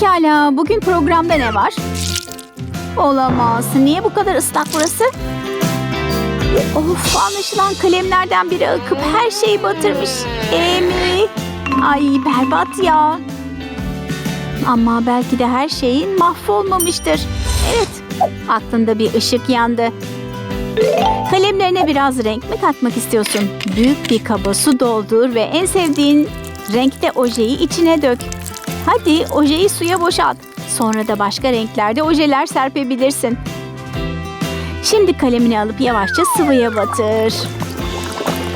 Pekala, bugün programda ne var? Olamaz. Niye bu kadar ıslak burası? Of, anlaşılan kalemlerden biri akıp her şeyi batırmış. Amy. Ay berbat ya. Ama belki de her şeyin mahvolmamıştır. Evet, aklında bir ışık yandı. Kalemlerine biraz renk mi katmak istiyorsun? Büyük bir kaba su doldur ve en sevdiğin renkte ojeyi içine dök. Hadi ojeyi suya boşalt. Sonra da başka renklerde ojeler serpebilirsin. Şimdi kalemini alıp yavaşça sıvıya batır.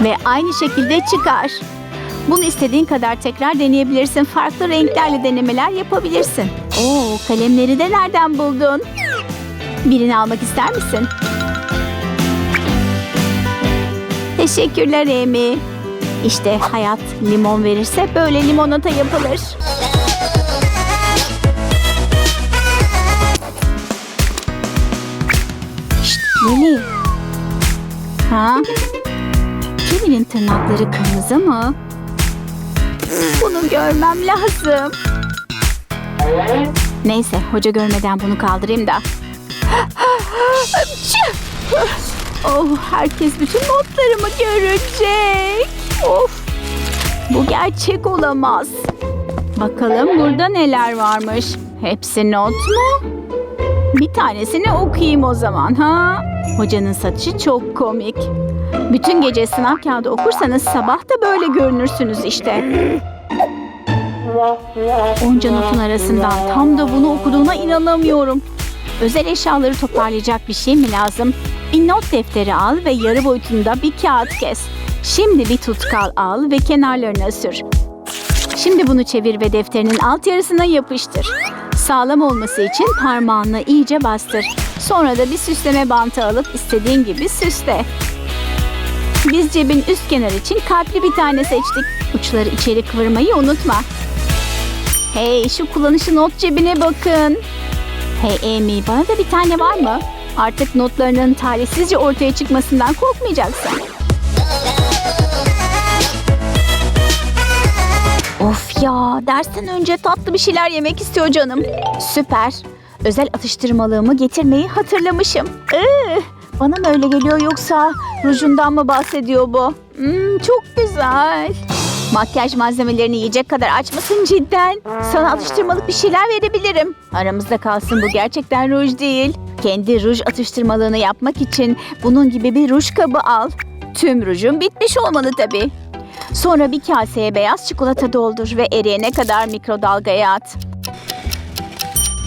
Ve aynı şekilde çıkar. Bunu istediğin kadar tekrar deneyebilirsin. Farklı renklerle denemeler yapabilirsin. Oo, kalemleri de nereden buldun? Birini almak ister misin? Teşekkürler Amy. İşte hayat limon verirse böyle limonata yapılır. Lili. Ha? Kevin'in tırnakları kırmızı mı? Bunu görmem lazım. Neyse, hoca görmeden bunu kaldırayım da. Oh, herkes bütün notlarımı görecek. Of. Bu gerçek olamaz. Bakalım burada neler varmış. Hepsi not mu? Bir tanesini okuyayım o zaman ha. Hocanın saçı çok komik. Bütün gece sınav kağıdı okursanız sabah da böyle görünürsünüz işte. Onca notun arasından tam da bunu okuduğuna inanamıyorum. Özel eşyaları toparlayacak bir şey mi lazım? Bir not defteri al ve yarı boyutunda bir kağıt kes. Şimdi bir tutkal al ve kenarlarına sür. Şimdi bunu çevir ve defterinin alt yarısına yapıştır. Sağlam olması için parmağınla iyice bastır. Sonra da bir süsleme bantı alıp istediğin gibi süsle. Biz cebin üst kenarı için kalpli bir tane seçtik. Uçları içeri kıvırmayı unutma. Hey şu kullanışı not cebine bakın. Hey Amy bana da bir tane var mı? Artık notlarının talihsizce ortaya çıkmasından korkmayacaksın. Of ya dersten önce tatlı bir şeyler yemek istiyor canım. Süper. Özel atıştırmalığımı getirmeyi hatırlamışım. Iı, bana mı öyle geliyor yoksa rujundan mı bahsediyor bu? Hmm, çok güzel. Makyaj malzemelerini yiyecek kadar aç mısın cidden? Sana atıştırmalık bir şeyler verebilirim. Aramızda kalsın bu gerçekten ruj değil. Kendi ruj atıştırmalığını yapmak için bunun gibi bir ruj kabı al. Tüm rujun bitmiş olmalı tabii. Sonra bir kaseye beyaz çikolata doldur ve eriyene kadar mikrodalgaya at.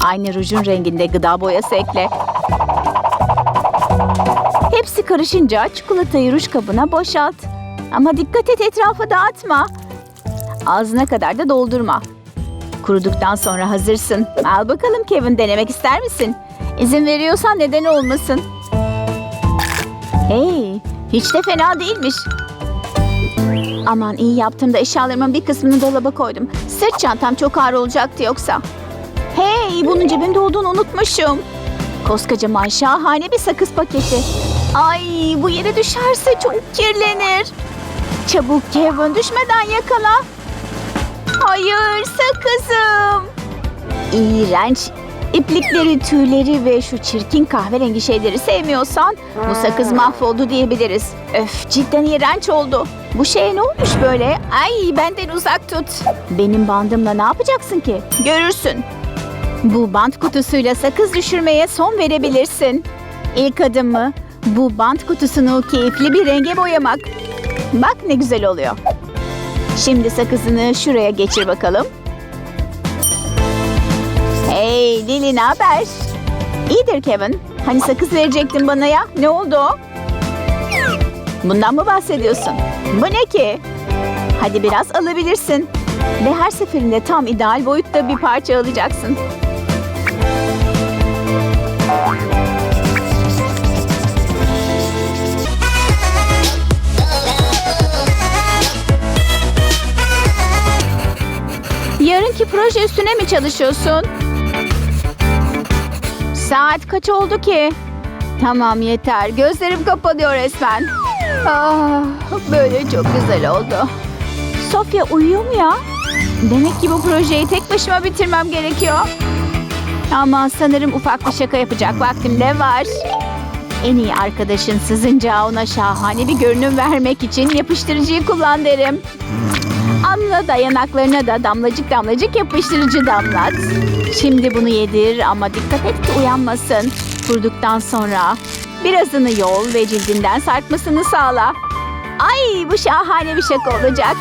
Aynı rujun renginde gıda boyası ekle. Hepsi karışınca çikolatayı ruj kabına boşalt. Ama dikkat et etrafa dağıtma. Ağzına kadar da doldurma. Kuruduktan sonra hazırsın. Al bakalım Kevin denemek ister misin? İzin veriyorsan neden olmasın? Hey, hiç de fena değilmiş. Aman iyi yaptım da eşyalarımın bir kısmını dolaba koydum. Sırt çantam çok ağır olacaktı yoksa. Hey bunun cebimde olduğunu unutmuşum. Koskocaman şahane bir sakız paketi. Ay bu yere düşerse çok kirlenir. Çabuk Kevin düşmeden yakala. Hayır sakızım. İğrenç. İplikleri, tüyleri ve şu çirkin kahverengi şeyleri sevmiyorsan bu sakız mahvoldu diyebiliriz. Öf cidden iğrenç oldu. Bu şeye ne olmuş böyle? Ay benden uzak tut. Benim bandımla ne yapacaksın ki? Görürsün. Bu bant kutusuyla sakız düşürmeye son verebilirsin. İlk adımı bu bant kutusunu keyifli bir renge boyamak. Bak ne güzel oluyor. Şimdi sakızını şuraya geçir bakalım. Hey Lili ne haber? İyidir Kevin. Hani sakız verecektin bana ya. Ne oldu? Bundan mı bahsediyorsun? Bu ne ki? Hadi biraz alabilirsin. Ve her seferinde tam ideal boyutta bir parça alacaksın. Yarınki proje üstüne mi çalışıyorsun? Saat kaç oldu ki? Tamam yeter. Gözlerim kapanıyor resmen. Ah, böyle çok güzel oldu. Sofya uyuyor mu ya? Demek ki bu projeyi tek başıma bitirmem gerekiyor. Ama sanırım ufak bir şaka yapacak vaktim de var. En iyi arkadaşın sızınca ona şahane bir görünüm vermek için yapıştırıcıyı kullan derim. Anla da yanaklarına da damlacık damlacık yapıştırıcı damlat. Şimdi bunu yedir ama dikkat et ki uyanmasın. Kurduktan sonra birazını yol ve cildinden sarkmasını sağla. Ay bu şahane bir şaka olacak.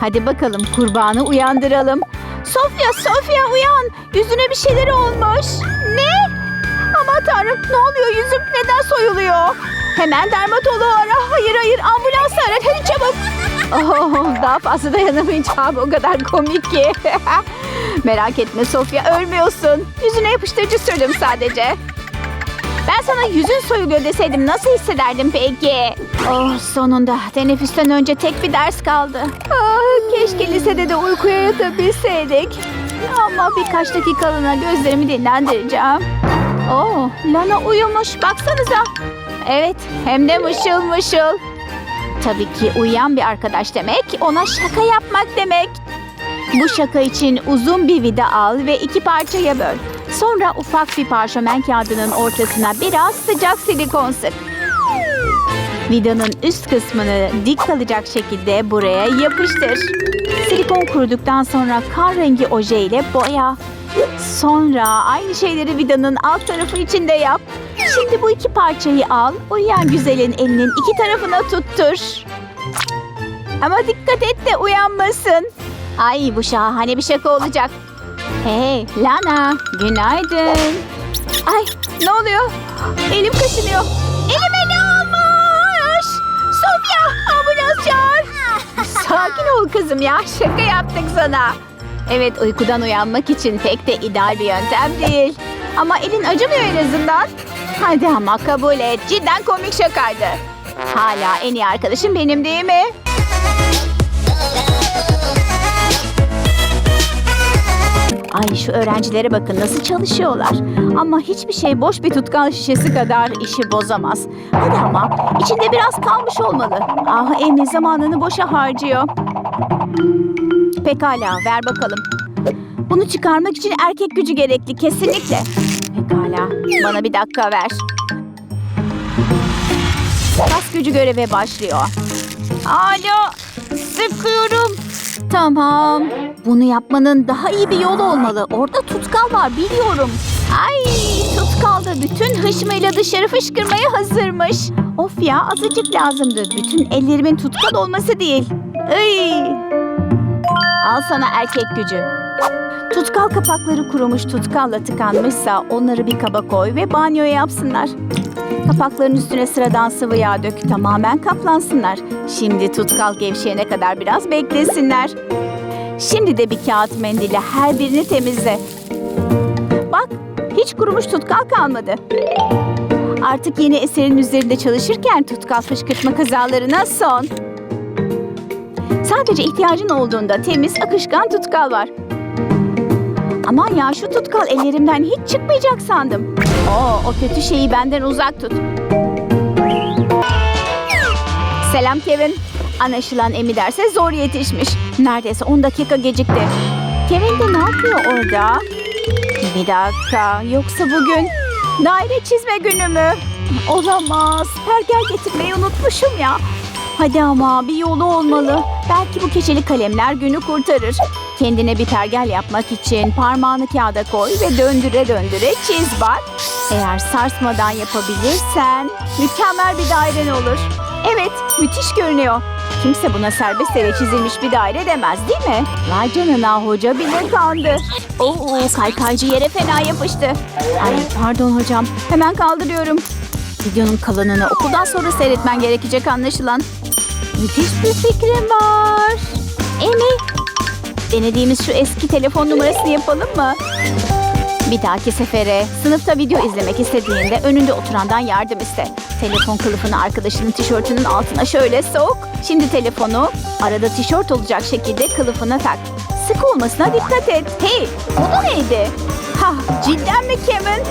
Hadi bakalım kurbanı uyandıralım. Sofya, Sofya uyan. Yüzüne bir şeyler olmuş. Ne? Aman tanrım ne oluyor yüzüm neden soyuluyor? Hemen dermatoloğu ara. Hayır hayır ambulans ara hadi çabuk. Oh, daha fazla dayanamayacağım o kadar komik ki. Merak etme Sofya ölmüyorsun. Yüzüne yapıştırıcı sürdüm sadece. Ben sana yüzün soyuluyor deseydim nasıl hissederdin peki? Oh sonunda teneffüsten önce tek bir ders kaldı. Ah, keşke lisede de uykuya yatabilseydik. Ama birkaç dakikalığına gözlerimi dinlendireceğim. Oh Lana uyumuş baksanıza. Evet hem de mışıl mışıl. Tabii ki uyuyan bir arkadaş demek ona şaka yapmak demek. Bu şaka için uzun bir vida al ve iki parçaya böl. Sonra ufak bir parşömen kağıdının ortasına biraz sıcak silikon sık. Vidanın üst kısmını dik kalacak şekilde buraya yapıştır. Silikon kuruduktan sonra kan rengi oje ile boya. Sonra aynı şeyleri vidanın alt tarafı için de yap. Şimdi bu iki parçayı al, uyuyan güzelin elinin iki tarafına tuttur. Ama dikkat et de uyanmasın. Ay bu şahane bir şaka olacak. Hey Lana, günaydın. Ay ne oluyor? Elim kaşınıyor. Elime ne olmuş? Sofya ambulans çağır. Sakin ol kızım ya şaka yaptık sana. Evet uykudan uyanmak için pek de ideal bir yöntem değil. Ama elin acımıyor en azından. Hadi ama kabul et cidden komik şakaydı. Hala en iyi arkadaşım benim değil mi? Ay şu öğrencilere bakın nasıl çalışıyorlar. Ama hiçbir şey boş bir tutkal şişesi kadar işi bozamaz. Hadi ama içinde biraz kalmış olmalı. Ah Emi zamanını boşa harcıyor. Pekala ver bakalım. Bunu çıkarmak için erkek gücü gerekli kesinlikle. Pekala bana bir dakika ver. Kas gücü göreve başlıyor. Alo sıkıyorum. Tamam. Bunu yapmanın daha iyi bir yolu olmalı. Orada tutkal var biliyorum. Ay tutkal da bütün hışmıyla dışarı fışkırmaya hazırmış. Of ya azıcık lazımdı. Bütün ellerimin tutkal olması değil. Ay. Al sana erkek gücü. Tutkal kapakları kurumuş tutkalla tıkanmışsa onları bir kaba koy ve banyo yapsınlar. Kapakların üstüne sıradan sıvı yağ dök tamamen kaplansınlar. Şimdi tutkal gevşeyene kadar biraz beklesinler. Şimdi de bir kağıt mendille her birini temizle. Bak hiç kurumuş tutkal kalmadı. Artık yeni eserin üzerinde çalışırken tutkal fışkırtma kazalarına son. Sadece ihtiyacın olduğunda temiz akışkan tutkal var. Aman ya şu tutkal ellerimden hiç çıkmayacak sandım. Oo, o kötü şeyi benden uzak tut. Selam Kevin. Anlaşılan Emi derse zor yetişmiş. Neredeyse 10 dakika gecikti. Kevin de ne yapıyor orada? Bir dakika. Yoksa bugün daire çizme günü mü? Olamaz. Pergel getirmeyi unutmuşum ya. Hadi ama bir yolu olmalı. Belki bu keçeli kalemler günü kurtarır. Kendine bir pergel yapmak için parmağını kağıda koy ve döndüre döndüre çiz bak. Eğer sarsmadan yapabilirsen mükemmel bir dairen olur. Evet, müthiş görünüyor. Kimse buna serbest ele çizilmiş bir daire demez değil mi? Vay canına hoca bile kandı. Oo, kaykaycı yere fena yapıştı. Ay pardon hocam, hemen kaldırıyorum. Videonun kalanını okuldan sonra seyretmen gerekecek anlaşılan. Müthiş bir fikrim var. Emi, denediğimiz şu eski telefon numarasını yapalım mı? Bir dahaki sefere sınıfta video izlemek istediğinde önünde oturandan yardım iste. Telefon kılıfını arkadaşının tişörtünün altına şöyle sok. Şimdi telefonu arada tişört olacak şekilde kılıfına tak. Sık olmasına dikkat et. Hey, o da neydi? Ha, cidden mi Kevin?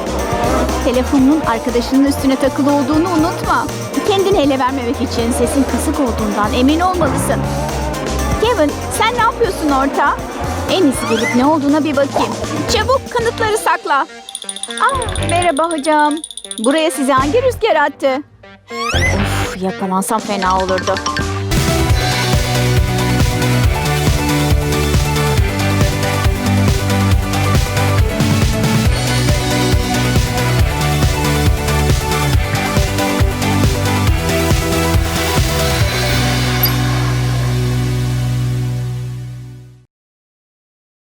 Telefonun arkadaşının üstüne takılı olduğunu unutma. Kendini ele vermemek için sesin kısık olduğundan emin olmalısın. Kevin sen ne yapıyorsun orta? En iyisi gelip ne olduğuna bir bakayım. Çabuk kanıtları sakla. Ah, merhaba hocam. Buraya sizi hangi rüzgar attı? Of, yakalansam fena olurdu.